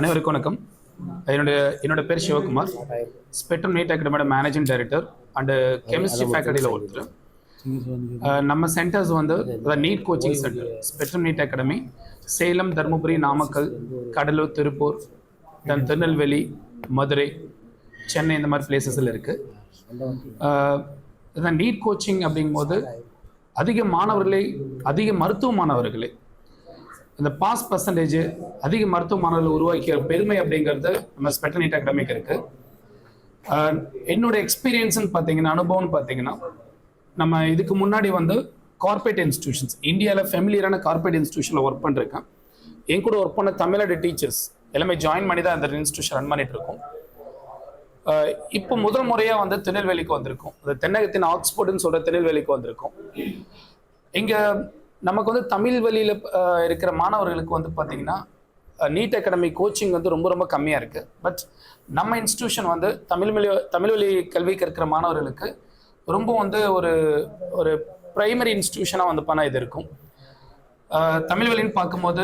அனைவருக்கும் வணக்கம். என்னுடைய என்னோட பேர் சிவகுமார். ஸ்பெக்ட்ரம் நீட் அகாடமியோட மேனேஜிங் டைரக்டர் அண்டு கெமிஸ்ட்ரி ஃபேக்கல்ட்டியில் ஒருத்தர். நம்ம சென்டர்ஸ் வந்து NEET coaching centre spectrum NEET academy Salem Dharmapuri Namakkal Cuddalore Tiruppur then Tirunelveli Madurai Chennai இந்த மாதிரி பிளேசஸில் இருக்குது நீட் கோச்சிங் அப்படிங்கும்போது அதிக மாணவர்களை அதிக மருத்துவ மாணவர்களை இந்த பாஸ் பர்சன்டேஜ் அதிக மருத்துவ உருவாக்கிய பெருமை அப்படிங்கிறது நம்ம ஸ்பெட்டல் அகாடமிக்கு இருக்கு. என்னோட எக்ஸ்பீரியன்ஸ்னு பார்த்தீங்கன்னா அனுபவம்னு பார்த்தீங்கன்னா நம்ம இதுக்கு முன்னாடி வந்து கார்பரேட் இன்ஸ்டியூஷன்ஸ் இந்தியாவில் ஃபெமிலியரான கார்பரேட் இன்ஸ்டியூஷனில் ஒர்க் பண்ணிருக்கேன். என் கூட ஒர்க் பண்ண தமிழ்நாடு டீச்சர்ஸ் எல்லாமே ஜாயின் பண்ணி தான் அந்த இன்ஸ்டியூஷன் ரன் பண்ணிட்டு இருக்கோம். இப்போ முதல் முறையாக வந்து திருநெல்வேலிக்கு வந்திருக்கோம். அந்த தென்னகத்தின் ஆக்ஸ்போர்ட்னு சொல்கிற திருநெல்வேலிக்கு வந்திருக்கோம். இங்கே நமக்கு வந்து தமிழ் வழியில் இருக்கிற மாணவர்களுக்கு வந்து பார்த்தீங்கன்னா நீட் அகாடமி கோச்சிங் வந்து ரொம்ப ரொம்ப கம்மியாக இருக்குது பட் நம்ம இன்ஸ்டியூஷன் வந்து தமிழ் மொழி தமிழ் வழி கல்வி கற்கிற மாணவர்களுக்கு ரொம்ப வந்து ஒரு ஒரு ப்ரைமரி இன்ஸ்டியூஷனாக வந்து பண்ண இது இருக்கும். தமிழ் வழின்னு பார்க்கும்போது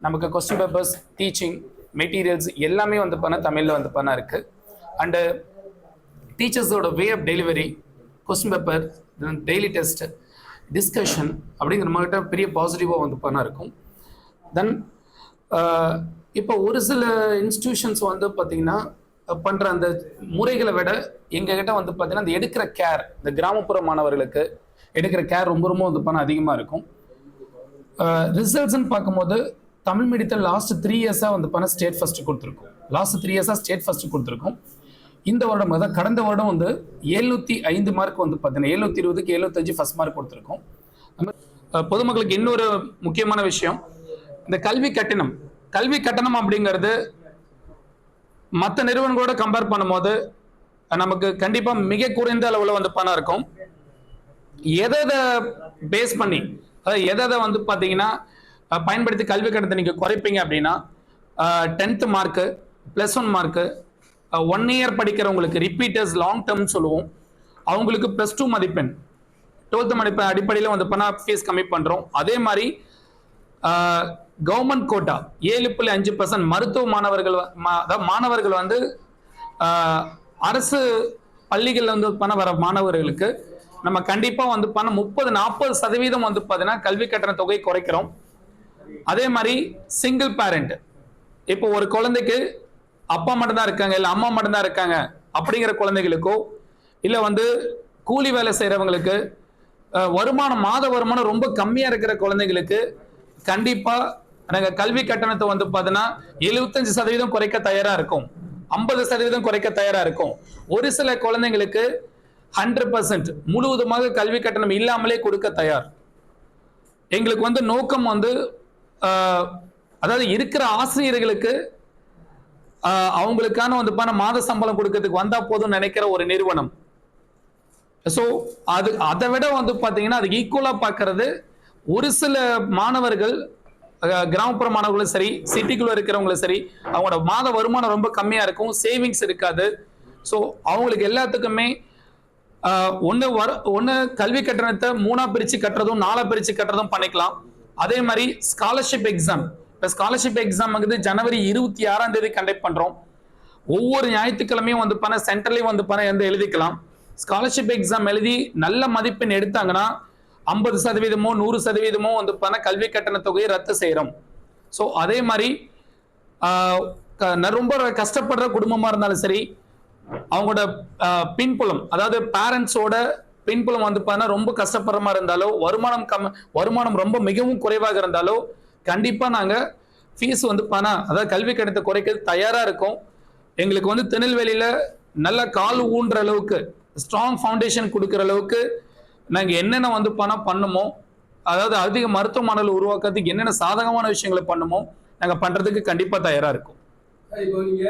நமக்கு கொஸ்டின் பேப்பர்ஸ் டீச்சிங் மெட்டீரியல்ஸ் எல்லாமே வந்து பண்ண தமிழில் வந்து பண்ண இருக்குது and டீச்சர்ஸோட way of delivery question paper daily test discussion அப்படிங்கிற நம்மகிட்ட பெரிய பாசிட்டிவாக வந்து பண்ண இருக்கும். தென் இப்போ ஒரு சில இன்ஸ்டிடியூஷன்ஸ் வந்து பார்த்தீங்கன்னா பண்ணுற அந்த முறைகளை விட எங்ககிட்ட வந்து பார்த்திங்கன்னா அந்த எடுக்கிற கேர் இந்த கிராமப்புற மாணவர்களுக்கு எடுக்கிற கேர் ரொம்ப ரொம்ப வந்து பண்ண அதிகமாக இருக்கும். ரிசல்ட்ஸ்ன்னு பார்க்கும்போது தமிழ் மீடியத்தில் லாஸ்ட் த்ரீ இயர்ஸாக வந்து பண்ண ஸ்டேட் ஃபஸ்ட்டு கொடுத்துருக்கோம். லாஸ்ட் த்ரீ இயர்ஸாக ஸ்டேட் ஃபஸ்ட்டு கொடுத்துருக்கோம். இந்த வருடம் அதாவது கடந்த வருடம் வந்து எழுநூற்றி ஐந்து மார்க் வந்து பார்த்தீங்கன்னா எழுநூற்றி இருபதுக்கு எழுபத்தஞ்சு ஃபர்ஸ்ட் மார்க் கொடுத்துருக்கோம். பொதுமக்களுக்கு இன்னொரு முக்கியமான விஷயம் இந்த கல்வி கட்டணம். கல்வி கட்டணம் அப்படிங்கிறது மற்ற நிறுவனங்களோட கம்பேர் பண்ணும்போது நமக்கு கண்டிப்பாக மிக குறைந்த அளவில் வந்து பணம் இருக்கும். எதை எதை பேஸ் பண்ணி அதாவது எதை எதை வந்து பார்த்தீங்கன்னா பயன்படுத்தி கல்வி கட்டணத்தை நீங்கள் குறைப்பீங்க அப்படின்னா tenth mark plus one mark one year படிக்கிறவங்களுக்கு ரிப்பீட்டர்ஸ் லாங் டேர்ம் சொல்லுவோம். அவங்களுக்கு ப்ளஸ் டூ மதிப்பெண். டுவெல்த் மதிப்பெண் அடிப்படையில் வந்து பண்ணால் ஃபீஸ் கம்மி பண்ணுறோம் அதே மாதிரி கவர்மெண்ட் கோட்டா ஏழு புள்ளி அஞ்சு பர்சன்ட் மருத்துவ மாணவர்கள் அதாவது மாணவர்கள் வந்து அரசு பள்ளிகளில் வந்து பண்ண வர மாணவர்களுக்கு நம்ம கண்டிப்பாக வந்து பண்ண முப்பது நாற்பது சதவீதம் வந்து பார்த்தீங்கன்னா கல்வி கட்டண தொகை குறைக்கிறோம். அதே மாதிரி சிங்கிள் பேரண்ட் இப்போ ஒரு குழந்தைக்கு அப்பா மட்டும்தான் இருக்காங்க இல்லை அம்மா மட்டும்தான் இருக்காங்க அப்படிங்கிற குழந்தைகளுக்கோ இல்லை வந்து கூலி வேலை செய்கிறவங்களுக்கு வருமானம் மாத வருமானம் ரொம்ப கம்மியாக இருக்கிற குழந்தைகளுக்கு கண்டிப்பாக நாங்கள் கல்வி கட்டணத்தை வந்து பார்த்தோன்னா எழுபத்தஞ்சு சதவீதம் குறைக்க தயாராக இருக்கும். ஐம்பது சதவீதம் குறைக்க தயாராக இருக்கும். ஒரு சில குழந்தைங்களுக்கு ஹண்ட்ரட் பர்சன்ட் முழுவதுமாக கல்வி கட்டணம் இல்லாமலே கொடுக்க தயார். எங்களுக்கு வந்து நோக்கம் வந்து அதாவது இருக்கிற ஆசிரியர்களுக்கு அவங்களுக்கான வந்து பண்ண மாத சம்பளம் கொடுக்கறதுக்கு வந்தா போதும் நினைக்கிற ஒரு நிறுவனம். ஸோ அது அதை விட வந்து பார்த்தீங்கன்னா அது ஈக்குவலாக பார்க்கறது ஒரு சில மாணவர்கள் கிராமப்புற மாணவர்களும் சரி சிட்டிக்குள்ள இருக்கிறவங்களும் சரி அவங்களோட மாத வருமானம் ரொம்ப கம்மியாக இருக்கும் சேவிங்ஸ் இருக்காது. ஸோ அவங்களுக்கு எல்லாத்துக்குமே ஒன்று வர ஒன்று கல்வி கட்டணத்தை மூணா பிரித்து கட்டுறதும் நாலா பிரித்து கட்டுறதும் பண்ணிக்கலாம். அதே மாதிரி ஸ்காலர்ஷிப் எக்ஸாம் இப்போ ஸ்காலர்ஷிப் எக்ஸாம் வந்து ஜனவரி இருபத்தி ஆறாம் தேதி கண்டக்ட் பண்ணுறோம் ஒவ்வொரு ஞாயிற்றுக்கிழமையும் வந்து பண்ண சென்டர்லேயும் வந்து பண்ண எந்த எழுதிக்கலாம். ஸ்காலர்ஷிப் எக்ஸாம் எழுதி நல்ல மதிப்பெண் எடுத்தாங்கன்னா ஐம்பது சதவீதமோ நூறு சதவீதமோ வந்து பண்ண கல்வி கட்டண தொகையை ரத்து செய்கிறோம் ஸோ அதே மாதிரி க- ரொம்ப கஷ்டப்படுற குடும்பமாக இருந்தாலும் சரி அவங்களோட பின்புலம் அதாவது பேரண்ட்ஸோட பின்புலம் வந்து பார்த்தா ரொம்ப கஷ்டப்படுற மாதிரி இருந்தாலோ வருமானம் கம் வருமானம் ரொம்ப மிகவும் குறைவாக இருந்தாலோ கண்டிப்பாக நாங்கள் ஃபீஸ் வந்து பணம் அதாவது கல்வி கட்டணத்தை குறைக்கிறது தயாராக இருக்கும். எங்களுக்கு வந்து திருநெல்வேலியில் நல்ல கால் ஊன்ற அளவுக்கு ஸ்ட்ராங் ஃபவுண்டேஷன் கொடுக்குற அளவுக்கு நாங்கள் என்னென்ன வந்து பணம் பண்ணுமோ அதாவது அதிக மருத்துவ உருவாக்குறதுக்கு என்னென்ன சாதகமான விஷயங்களை பண்ணுமோ நாங்கள் பண்ணுறதுக்கு கண்டிப்பாக தயாராக இருக்கும். இப்போ நீங்க